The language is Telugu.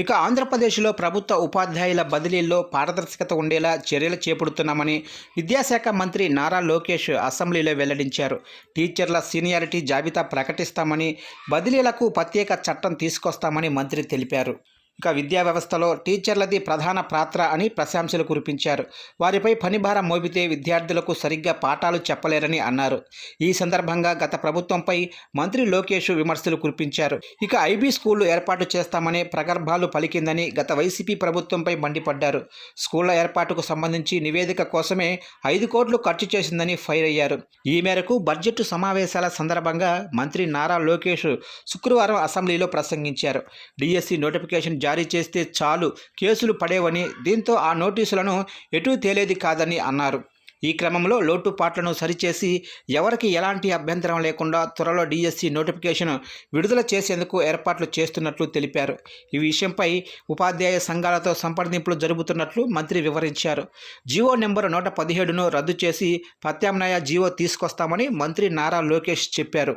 ఇక ఆంధ్రప్రదేశ్లో ప్రభుత్వ ఉపాధ్యాయుల బదిలీల్లో పారదర్శకత ఉండేలా చర్యలు చేపడుతున్నామని విద్యాశాఖ మంత్రి నారా లోకేష్ అసెంబ్లీలో వెల్లడించారు. టీచర్ల సీనియారిటీ జాబితా ప్రకటిస్తామని బదిలీలకు ప్రత్యేక చట్టం తీసుకొస్తామని మంత్రి తెలిపారు. ఇక విద్యా వ్యవస్థలో టీచర్లది ప్రధాన పాత్ర అని ప్రశంసలు కురిపించారు. వారిపై పనిభారం మోపితే విద్యార్థులకు సరిగ్గా పాఠాలు చెప్పలేరని అన్నారు. ఈ సందర్భంగా గత ప్రభుత్వంపై మంత్రి లోకేష్ విమర్శలు కురిపించారు. ఇక ఐబీ స్కూళ్ళు ఏర్పాటు చేస్తామని ప్రగర్భాలు పలికిందని గత వైసీపీ ప్రభుత్వంపై మండిపడ్డారు. స్కూళ్ళ ఏర్పాటుకు సంబంధించి నివేదిక కోసమే ఐదు కోట్లు ఖర్చు చేసిందని ఫైర్ అయ్యారు. ఈ మేరకు బడ్జెట్ సమావేశాల సందర్భంగా మంత్రి నారా లోకేష్ శుక్రవారం అసెంబ్లీలో ప్రసంగించారు. డిఎస్సి నోటిఫికేషన్ జారీ చేస్తే చాలు కేసులు పడేవని దీంతో ఆ నోటీసులను ఎటూ తేలేది కాదని అన్నారు. ఈ క్రమంలో లోటుపాట్లను సరిచేసి ఎవరికి ఎలాంటి అభ్యంతరం లేకుండా త్వరలో డీఎస్సీ నోటిఫికేషన్ విడుదల చేసేందుకు ఏర్పాట్లు చేస్తున్నట్లు తెలిపారు. ఈ విషయంపై ఉపాధ్యాయ సంఘాలతో సంప్రదింపులు జరుగుతున్నట్లు మంత్రి వివరించారు. జీవో నెంబర్ నూట పదిహేడును రద్దు చేసి ప్రత్యామ్నాయ జీవో తీసుకొస్తామని మంత్రి నారా లోకేష్ చెప్పారు.